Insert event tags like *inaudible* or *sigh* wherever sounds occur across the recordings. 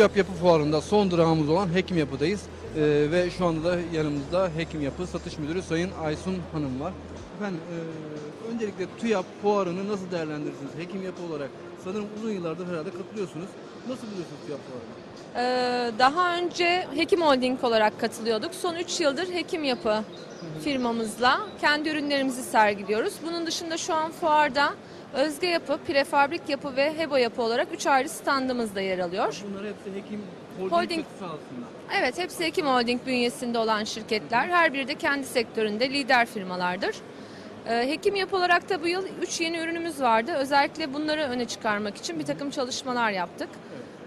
TÜYAP Yapı Fuarı'nda son durağımız olan Hekim Yapı'dayız. Ee, ve şu anda da yanımızda Hekim Yapı Satış Müdürü Sayın Aysun Hanım var. Efendim e, öncelikle TÜYAP Fuarı'nı nasıl değerlendirirsiniz? Hekim Yapı olarak sanırım uzun yıllardır herhalde katılıyorsunuz. Nasıl buluyorsunuz TÜYAP Fuarı'nı? Ee, daha önce Hekim Holding olarak katılıyorduk. Son 3 yıldır Hekim Yapı firmamızla kendi ürünlerimizi sergiliyoruz. Bunun dışında şu an fuarda Özge Yapı, Prefabrik Yapı ve Hebo Yapı olarak 3 ayrı standımız da yer alıyor. Bunlar hepsi Hekim Holding, Holding. çatısı altında. Evet, hepsi Hekim Holding bünyesinde olan şirketler. Her biri de kendi sektöründe lider firmalardır. Ee, Hekim Yapı olarak da bu yıl 3 yeni ürünümüz vardı. Özellikle bunları öne çıkarmak için bir takım çalışmalar yaptık.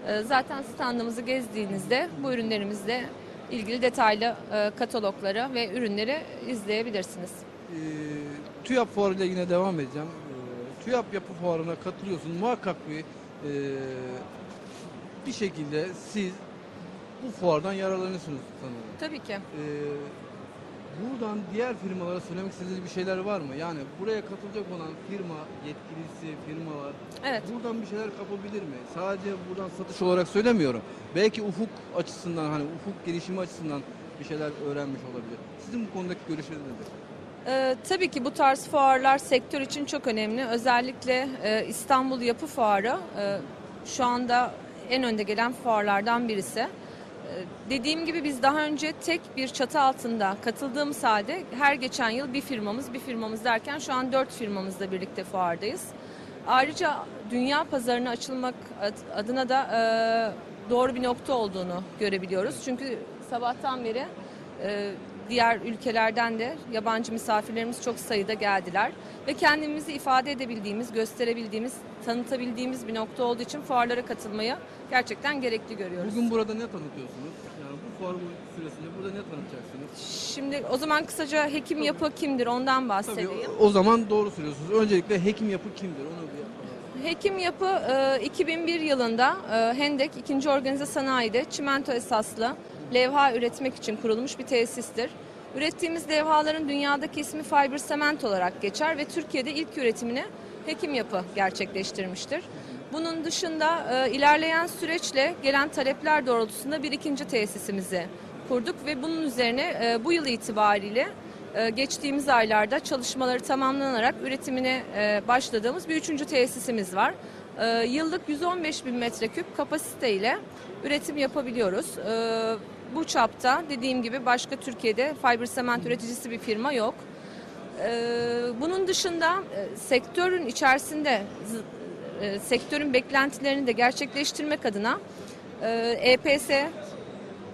Ee, Zaten standımızı gezdiğinizde bu ürünlerimizle ilgili detaylı e, katalogları ve ürünleri izleyebilirsiniz. Ee, TÜYAP Fuarı'yla yine devam edeceğim. TÜYAP Yapı Fuarı'na katılıyorsun. Muhakkak bir e, bir şekilde siz bu fuardan yararlanıyorsunuz sanırım. Tabii ki. Ee, buradan diğer firmalara söylemek istediğiniz bir şeyler var mı? Yani buraya katılacak olan firma yetkilisi, firmalar Evet. buradan bir şeyler kapabilir mi? Sadece buradan satış olarak söylemiyorum. Belki ufuk açısından hani ufuk gelişimi açısından bir şeyler öğrenmiş olabilir. Sizin bu konudaki görüşleriniz nedir? Ee, tabii ki bu tarz fuarlar sektör için çok önemli. Özellikle e, İstanbul Yapı Fuarı e, şu anda en önde gelen fuarlardan birisi. E, dediğim gibi biz daha önce tek bir çatı altında katıldığımız halde her geçen yıl bir firmamız, bir firmamız derken şu an dört firmamızla birlikte fuardayız. Ayrıca dünya pazarına açılmak ad- adına da e, doğru bir nokta olduğunu görebiliyoruz. Çünkü sabahtan beri e, diğer ülkelerden de yabancı misafirlerimiz çok sayıda geldiler. Ve kendimizi ifade edebildiğimiz, gösterebildiğimiz, tanıtabildiğimiz bir nokta olduğu için fuarlara katılmayı gerçekten gerekli görüyoruz. Bugün burada ne tanıtıyorsunuz? Yani bu fuar süresinde burada ne tanıtacaksınız? Şimdi o zaman kısaca hekim yapı kimdir ondan Tabii bahsedeyim. o, o zaman doğru söylüyorsunuz. Öncelikle hekim yapı kimdir? Onu bir. Hekim Yapı e, 2001 yılında e, Hendek 2. Organize Sanayi'de çimento esaslı levha üretmek için kurulmuş bir tesistir. Ürettiğimiz levhaların dünyadaki ismi Fiber Cement olarak geçer ve Türkiye'de ilk üretimini Hekim Yapı gerçekleştirmiştir. Bunun dışında e, ilerleyen süreçle gelen talepler doğrultusunda bir ikinci tesisimizi kurduk ve bunun üzerine e, bu yıl itibariyle ee, geçtiğimiz aylarda çalışmaları tamamlanarak üretimine e, başladığımız bir üçüncü tesisimiz var. Ee, Yıllık 115 bin metreküp kapasiteyle üretim yapabiliyoruz. Ee, Bu çapta dediğim gibi başka Türkiye'de fiber cement üreticisi bir firma yok. Ee, Bunun dışında e, sektörün içerisinde e, sektörün beklentilerini de gerçekleştirmek adına EPS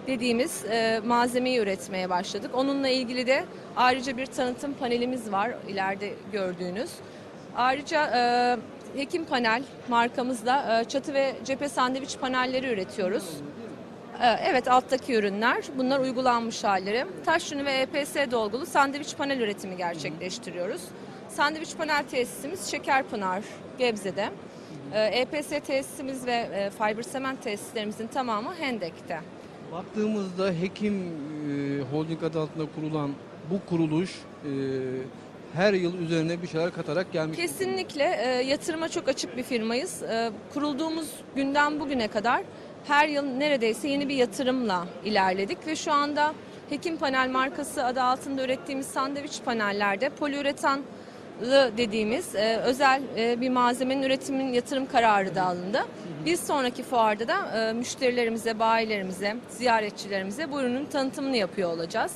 dediğimiz e, malzemeyi üretmeye başladık. Onunla ilgili de ayrıca bir tanıtım panelimiz var ileride gördüğünüz. Ayrıca Hekim Panel markamızla çatı ve cephe sandviç panelleri üretiyoruz. E, evet alttaki ürünler bunlar uygulanmış halleri. Taş yünü ve EPS dolgulu sandviç panel üretimi gerçekleştiriyoruz. Sandviç panel tesisimiz Şekerpınar Gebze'de. E, EPS tesisimiz ve e, fiber cement tesislerimizin tamamı Hendek'te. Baktığımızda Hekim e, Holding adı altında kurulan bu kuruluş e, her yıl üzerine bir şeyler katarak gelmiş. Kesinlikle e, yatırıma çok açık bir firmayız. E, kurulduğumuz günden bugüne kadar her yıl neredeyse yeni bir yatırımla ilerledik ve şu anda Hekim Panel markası adı altında ürettiğimiz sandviç panellerde poliüretanlı dediğimiz e, özel e, bir malzemenin üretimin yatırım kararı da alındı. Bir sonraki fuarda da e, müşterilerimize, bayilerimize, ziyaretçilerimize bu ürünün tanıtımını yapıyor olacağız.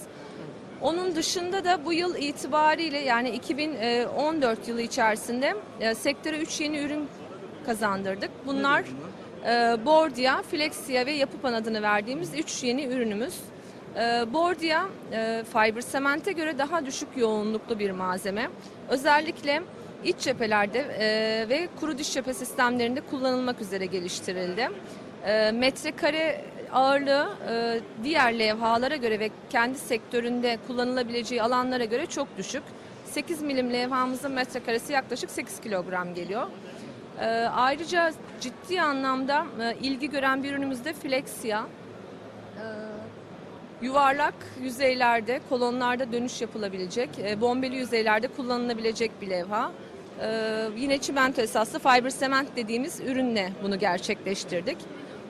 Onun dışında da bu yıl itibariyle yani 2014 yılı içerisinde e, sektöre 3 yeni ürün kazandırdık. Bunlar? E, Bordia, Flexia ve Yapıpan adını verdiğimiz 3 yeni ürünümüz. E, Bordia, fiber semente göre daha düşük yoğunluklu bir malzeme. Özellikle iç cephelerde e, ve kuru diş cephe sistemlerinde kullanılmak üzere geliştirildi. E, metrekare ağırlığı e, diğer levhalara göre ve kendi sektöründe kullanılabileceği alanlara göre çok düşük. 8 milim levhamızın metrekaresi yaklaşık 8 kilogram geliyor. E, ayrıca ciddi anlamda e, ilgi gören bir ürünümüz de Flexia. E, yuvarlak yüzeylerde, kolonlarda dönüş yapılabilecek, e, bombeli yüzeylerde kullanılabilecek bir levha. E, yine çimento esaslı fiber cement dediğimiz ürünle bunu gerçekleştirdik.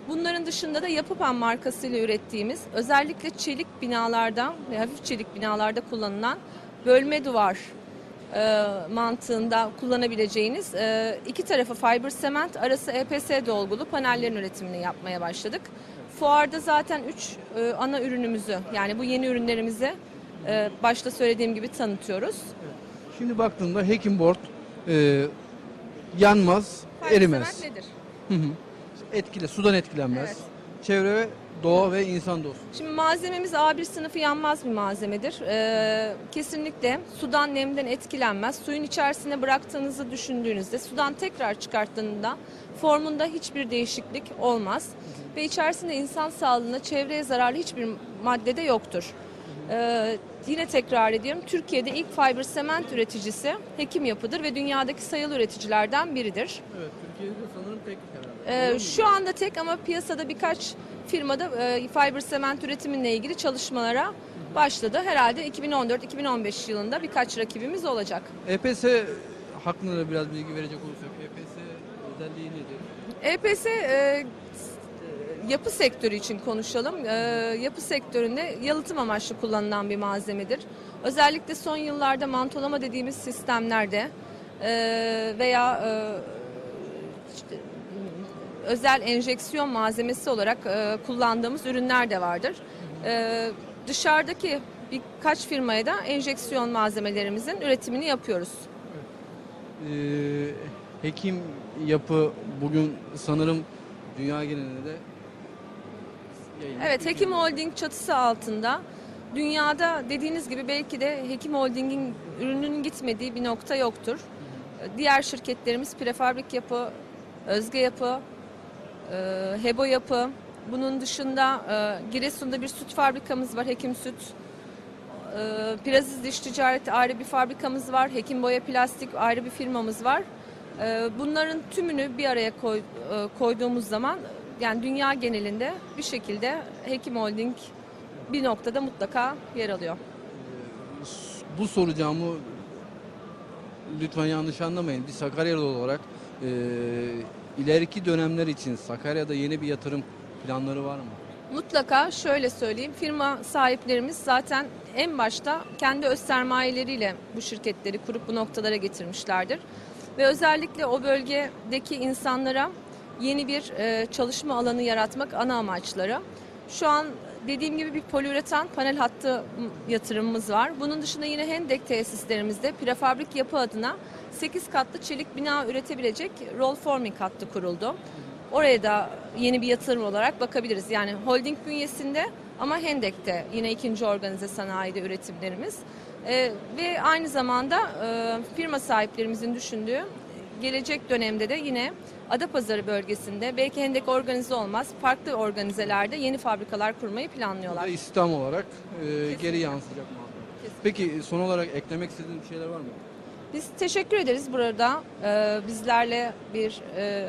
Bunların dışında da Yapıpan markasıyla ürettiğimiz özellikle çelik binalarda ve hafif çelik binalarda kullanılan bölme duvar e, mantığında kullanabileceğiniz e, iki tarafı fiber sement arası EPS dolgulu panellerin üretimini yapmaya başladık. Fuarda zaten üç e, ana ürünümüzü yani bu yeni ürünlerimizi e, başta söylediğim gibi tanıtıyoruz. Şimdi baktığımda Hekim Board e, yanmaz, Fiber erimez. sement nedir? Hı hı. Etkile, sudan etkilenmez. Evet. Çevre ve doğa ve insan dostu. Şimdi malzememiz A1 sınıfı yanmaz bir malzemedir. Ee, kesinlikle sudan nemden etkilenmez. Suyun içerisine bıraktığınızı düşündüğünüzde sudan tekrar çıkarttığında formunda hiçbir değişiklik olmaz. Ve içerisinde insan sağlığına, çevreye zararlı hiçbir madde de yoktur. Ee, yine tekrar ediyorum. Türkiye'de ilk fiber sement üreticisi Hekim Yapı'dır ve dünyadaki sayılı üreticilerden biridir. Evet, Türkiye'de sanırım tek herhalde. Ee, şu anda tek ama piyasada birkaç firmada e, fiber sement üretiminle ilgili çalışmalara başladı. Herhalde 2014-2015 yılında birkaç rakibimiz olacak. EPS hakkında da biraz bilgi verecek olursak EPS özelliği nedir? EPS e, yapı sektörü için konuşalım. E, yapı sektöründe yalıtım amaçlı kullanılan bir malzemedir. Özellikle son yıllarda mantolama dediğimiz sistemlerde e, veya e, işte, özel enjeksiyon malzemesi olarak e, kullandığımız ürünler de vardır. E, dışarıdaki birkaç firmaya da enjeksiyon malzemelerimizin üretimini yapıyoruz. Ee, Hekim Yapı bugün sanırım dünya genelinde. Evet, Hekim Holding çatısı altında dünyada dediğiniz gibi belki de Hekim Holding'in ürününün gitmediği bir nokta yoktur. Diğer şirketlerimiz Prefabrik Yapı, Özge Yapı, e, Hebo Yapı. Bunun dışında e, Giresun'da bir süt fabrikamız var, Hekim Süt. E, Diş Ticareti ayrı bir fabrikamız var. Hekim Boya Plastik ayrı bir firmamız var. E, Bunların tümünü bir araya e, koyduğumuz zaman yani dünya genelinde bir şekilde Hekim Holding bir noktada mutlaka yer alıyor. bu soracağımı lütfen yanlış anlamayın. Bir Sakaryalı olarak e, ileriki dönemler için Sakarya'da yeni bir yatırım planları var mı? Mutlaka şöyle söyleyeyim, firma sahiplerimiz zaten en başta kendi öz sermayeleriyle bu şirketleri kurup bu noktalara getirmişlerdir. Ve özellikle o bölgedeki insanlara yeni bir e, çalışma alanı yaratmak ana amaçları. Şu an dediğim gibi bir poliüretan panel hattı yatırımımız var. Bunun dışında yine Hendek tesislerimizde prefabrik yapı adına 8 katlı çelik bina üretebilecek roll forming hattı kuruldu. Oraya da yeni bir yatırım olarak bakabiliriz. Yani holding bünyesinde ama Hendek'te yine ikinci organize sanayide üretimlerimiz. Ee, ve aynı zamanda e, firma sahiplerimizin düşündüğü gelecek dönemde de yine Adapazarı bölgesinde belki Hendek organize olmaz farklı organizelerde yeni fabrikalar kurmayı planlıyorlar. da istihdam olarak e, geri yansıyacak mı? Peki son olarak eklemek istediğiniz bir şeyler var mı? Biz teşekkür ederiz burada e, bizlerle bir e,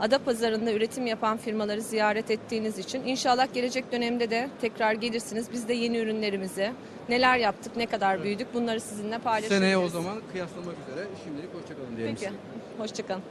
ada pazarında üretim yapan firmaları ziyaret ettiğiniz için. İnşallah gelecek dönemde de tekrar gelirsiniz. Biz de yeni ürünlerimizi, neler yaptık, ne kadar büyüdük bunları sizinle paylaşırız. Seneye o zaman kıyaslamak üzere şimdilik hoşçakalın diyelim Peki, hoşçakalın.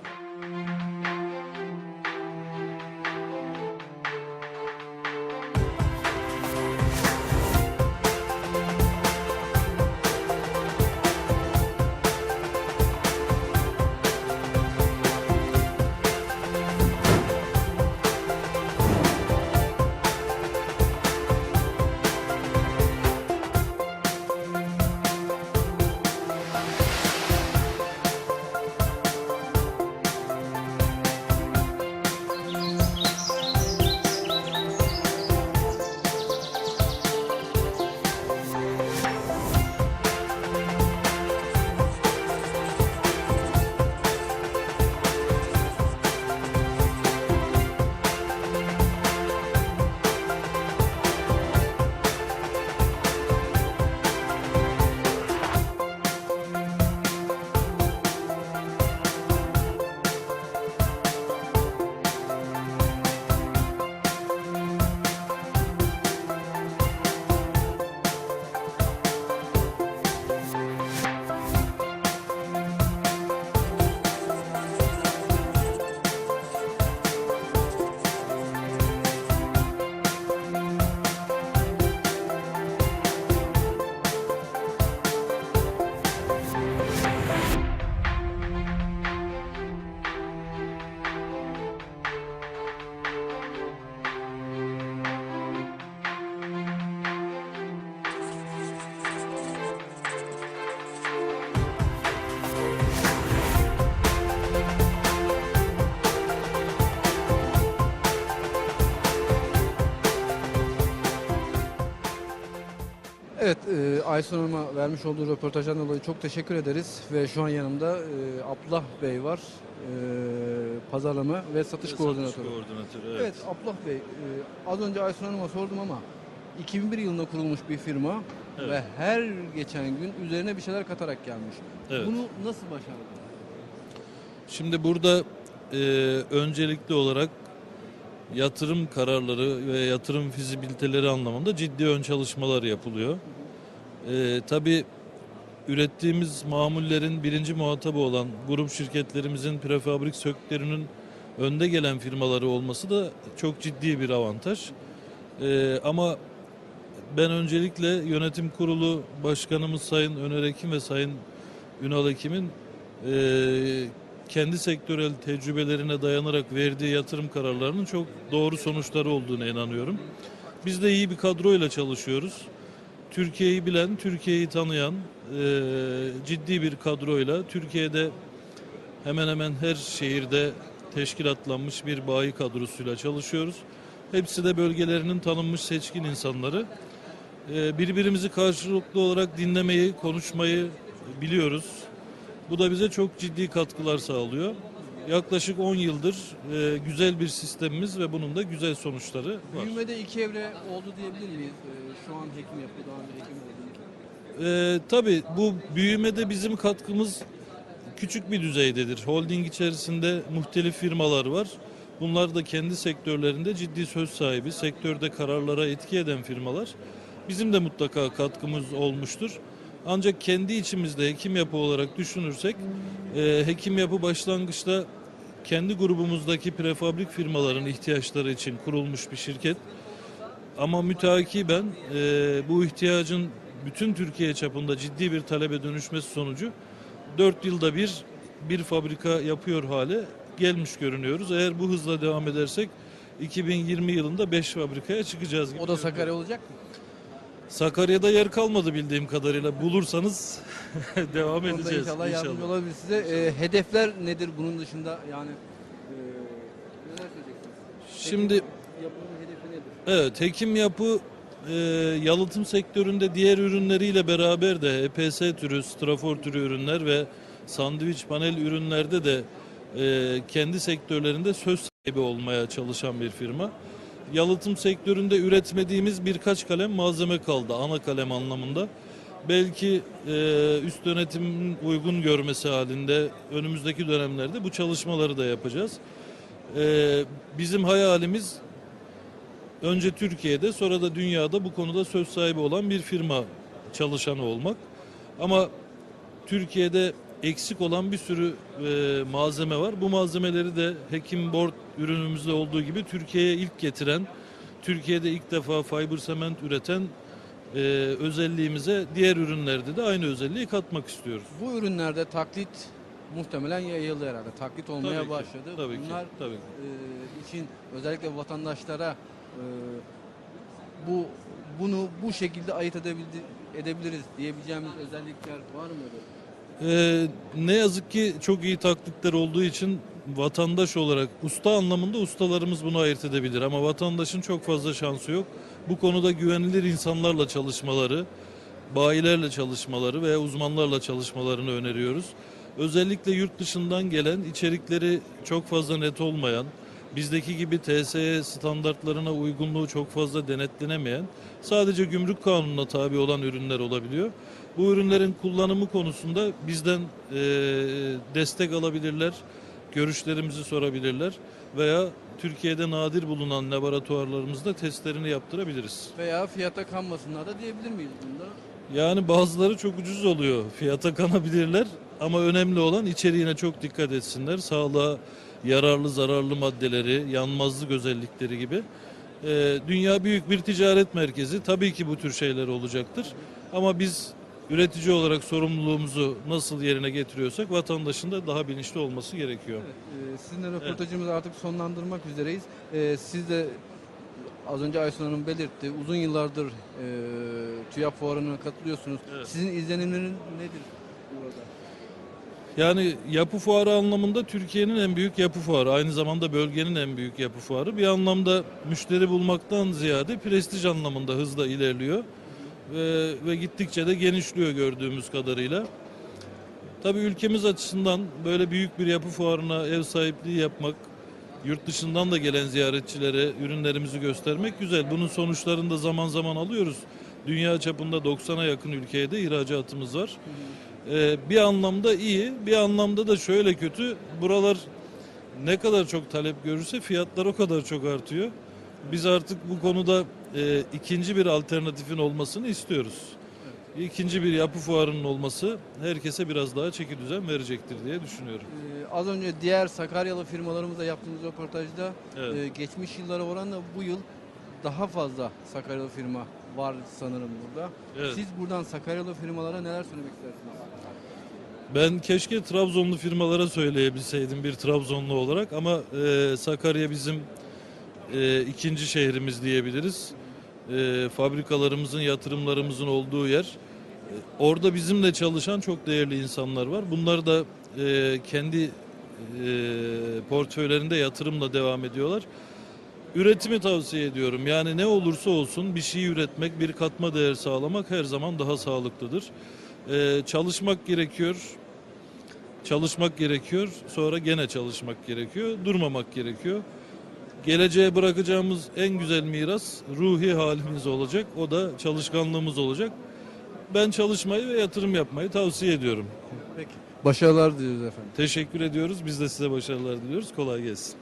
Aysun Hanım'a vermiş olduğu röportajdan dolayı çok teşekkür ederiz. Ve şu an yanımda e, Abdullah Bey var. E, pazarlama ve satış koordinatörü. koordinatörü, Evet. evet. Abdullah Bey, e, az önce Aysun Hanım'a sordum ama 2001 yılında kurulmuş bir firma Evet. ve her geçen gün üzerine bir şeyler katarak gelmiş. Evet. Bunu nasıl başardı? Şimdi burada e, öncelikli olarak yatırım kararları ve yatırım fizibiliteleri anlamında ciddi ön çalışmalar yapılıyor. E, Tabii ürettiğimiz mamullerin birinci muhatabı olan grup şirketlerimizin prefabrik söklerinin önde gelen firmaları olması da çok ciddi bir avantaj. E, ama ben öncelikle yönetim kurulu başkanımız Sayın Öner Ekim ve Sayın Ünal Ekim'in e, kendi sektörel tecrübelerine dayanarak verdiği yatırım kararlarının çok doğru sonuçları olduğuna inanıyorum. Biz de iyi bir kadroyla çalışıyoruz. Türkiye'yi bilen, Türkiye'yi tanıyan e, ciddi bir kadroyla Türkiye'de hemen hemen her şehirde teşkilatlanmış bir bayi kadrosuyla çalışıyoruz. Hepsi de bölgelerinin tanınmış seçkin insanları. E, birbirimizi karşılıklı olarak dinlemeyi, konuşmayı biliyoruz. Bu da bize çok ciddi katkılar sağlıyor. Yaklaşık 10 yıldır e, güzel bir sistemimiz ve bunun da güzel sonuçları var. Büyümede iki evre oldu diyebilir miyiz? E, şu an hekim yapıyor, daha önce hekim oldu. E, tabii bu büyümede bizim katkımız küçük bir düzeydedir. Holding içerisinde muhtelif firmalar var. Bunlar da kendi sektörlerinde ciddi söz sahibi, sektörde kararlara etki eden firmalar. Bizim de mutlaka katkımız olmuştur. Ancak kendi içimizde hekim yapı olarak düşünürsek, e, hekim yapı başlangıçta kendi grubumuzdaki prefabrik firmaların ihtiyaçları için kurulmuş bir şirket. Ama müteakiben e, bu ihtiyacın bütün Türkiye çapında ciddi bir talebe dönüşmesi sonucu 4 yılda bir bir fabrika yapıyor hale gelmiş görünüyoruz. Eğer bu hızla devam edersek 2020 yılında 5 fabrikaya çıkacağız. gibi O da. Sakarya olacak mı? Sakarya'da yer kalmadı bildiğim kadarıyla. Bulursanız *laughs* devam edeceğiz inşallah, yardımcı inşallah. olabilir size. E, hedefler nedir bunun dışında? Yani e, neler söyleyeceksiniz? Şimdi Yapının hedefi nedir? Evet, hekim yapı e, yalıtım sektöründe diğer ürünleriyle beraber de EPS türü, strafor türü ürünler ve sandviç panel ürünlerde de e, kendi sektörlerinde söz sahibi olmaya çalışan bir firma. Yalıtım sektöründe üretmediğimiz birkaç kalem malzeme kaldı ana kalem anlamında. Belki e, üst yönetimin uygun görmesi halinde önümüzdeki dönemlerde bu çalışmaları da yapacağız. E, bizim hayalimiz önce Türkiye'de sonra da dünyada bu konuda söz sahibi olan bir firma çalışanı olmak. Ama Türkiye'de eksik olan bir sürü e, malzeme var. Bu malzemeleri de Hekim Board ürünümüzde olduğu gibi Türkiye'ye ilk getiren, Türkiye'de ilk defa fiber sement üreten e, özelliğimize diğer ürünlerde de aynı özelliği katmak istiyoruz. Bu ürünlerde taklit muhtemelen yayıldı herhalde. Taklit olmaya Tabii ki, başladı. Tabii ki. Bunlar Tabii. e, için özellikle vatandaşlara e, bu bunu bu şekilde ayırt edebildi, edebiliriz diyebileceğimiz özellikler var mı? Ee, ne yazık ki çok iyi taklitler olduğu için vatandaş olarak usta anlamında ustalarımız bunu ayırt edebilir ama vatandaşın çok fazla şansı yok. Bu konuda güvenilir insanlarla çalışmaları, bayilerle çalışmaları veya uzmanlarla çalışmalarını öneriyoruz. Özellikle yurt dışından gelen içerikleri çok fazla net olmayan, bizdeki gibi TSE standartlarına uygunluğu çok fazla denetlenemeyen, sadece gümrük kanununa tabi olan ürünler olabiliyor. Bu ürünlerin kullanımı konusunda bizden eee, destek alabilirler, görüşlerimizi sorabilirler veya Türkiye'de nadir bulunan laboratuvarlarımızda testlerini yaptırabiliriz. Veya fiyata kanmasınlar da diyebilir miyiz bunda? Yani bazıları çok ucuz oluyor. Fiyata kanabilirler ama önemli olan içeriğine çok dikkat etsinler. Sağlığa yararlı zararlı maddeleri, yanmazlık özellikleri gibi. Ee, dünya büyük bir ticaret merkezi. Tabii ki bu tür şeyler olacaktır. Ama biz üretici olarak sorumluluğumuzu nasıl yerine getiriyorsak vatandaşın da daha bilinçli olması gerekiyor. Evet, e, sizinle röportajımızı artık sonlandırmak üzereyiz. E, siz de az önce Aysun Hanım belirtti. Uzun yıllardır e, TÜYAP fuarına katılıyorsunuz. Evet. Sizin izlenimleriniz nedir burada? Yani yapı fuarı anlamında Türkiye'nin en büyük yapı fuarı. Aynı zamanda bölgenin en büyük yapı fuarı. Bir anlamda müşteri bulmaktan ziyade prestij anlamında hızla ilerliyor. Ve, ve gittikçe de genişliyor gördüğümüz kadarıyla. Tabii ülkemiz açısından böyle büyük bir yapı fuarına ev sahipliği yapmak, yurt dışından da gelen ziyaretçilere ürünlerimizi göstermek güzel. Bunun sonuçlarını da zaman zaman alıyoruz. Dünya çapında 90'a yakın ülkeye de ihracatımız var. Ee, bir anlamda iyi, bir anlamda da şöyle kötü. Buralar ne kadar çok talep görürse fiyatlar o kadar çok artıyor. Biz artık bu konuda e, ikinci bir alternatifin olmasını istiyoruz. İkinci bir yapı fuarının olması herkese biraz daha çeki düzen verecektir diye düşünüyorum. Ee, az önce diğer Sakaryalı firmalarımızla yaptığımız röportajda Evet. e, geçmiş yıllara oranla bu yıl daha fazla Sakaryalı firma var sanırım burada. Evet. Siz buradan Sakaryalı firmalara neler söylemek istersiniz? Ben keşke Trabzonlu firmalara söyleyebilseydim bir Trabzonlu olarak ama e, Sakarya bizim e, ikinci şehrimiz diyebiliriz. E, fabrikalarımızın, yatırımlarımızın olduğu yer. E, orada bizimle çalışan çok değerli insanlar var. Bunlar da e, kendi e, portföylerinde yatırımla devam ediyorlar. Üretimi tavsiye ediyorum. Yani ne olursa olsun bir şey üretmek, bir katma değer sağlamak her zaman daha sağlıklıdır. E, çalışmak gerekiyor. Çalışmak gerekiyor. Sonra gene çalışmak gerekiyor. Durmamak gerekiyor. Geleceğe bırakacağımız en güzel miras ruhi halimiz olacak. O da çalışkanlığımız olacak. Ben çalışmayı ve yatırım yapmayı tavsiye ediyorum. Peki. Başarılar diliyoruz efendim. Teşekkür ediyoruz. Biz de size başarılar diliyoruz. Kolay gelsin.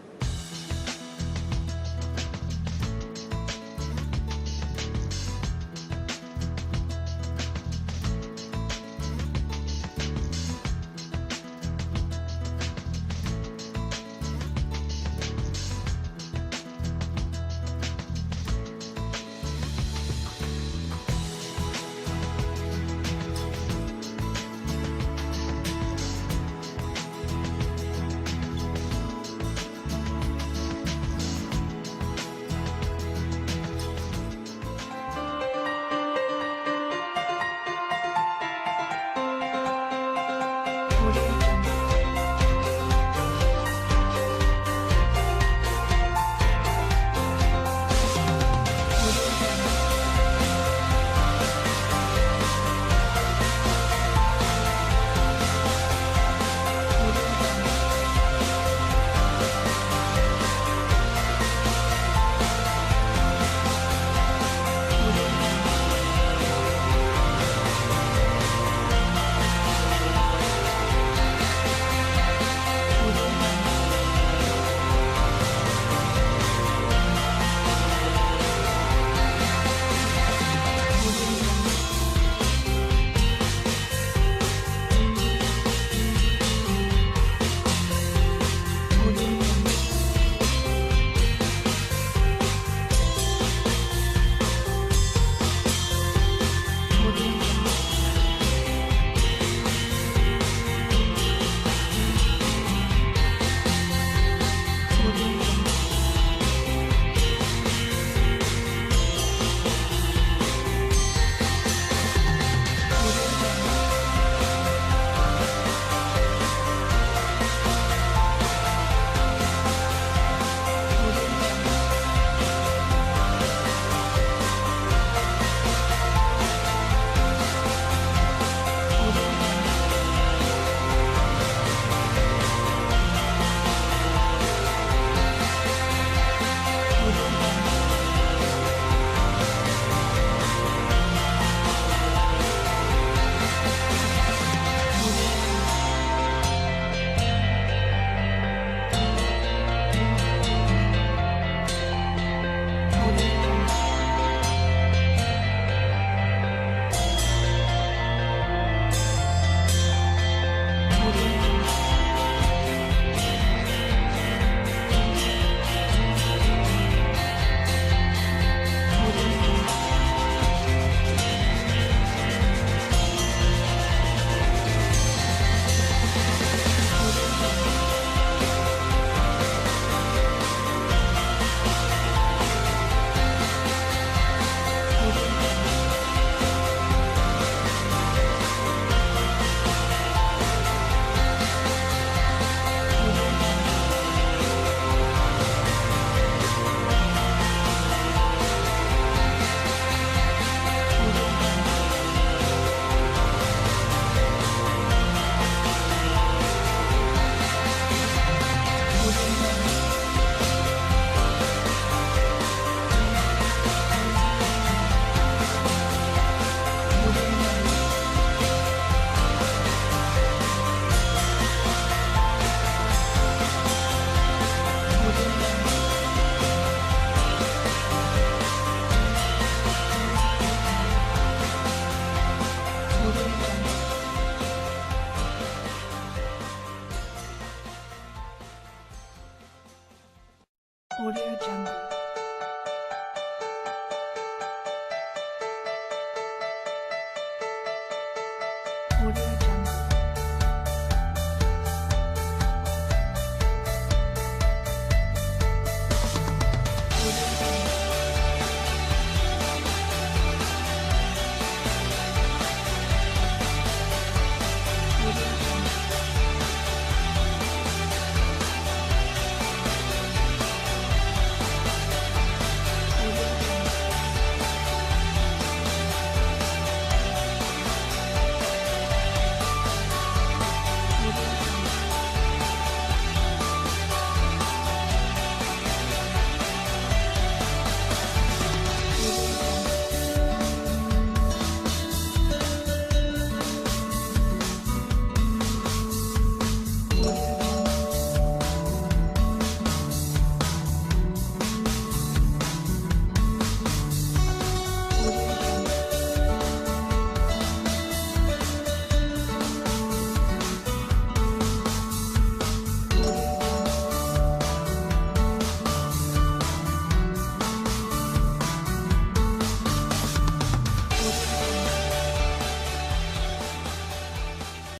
蝴蝶占卜。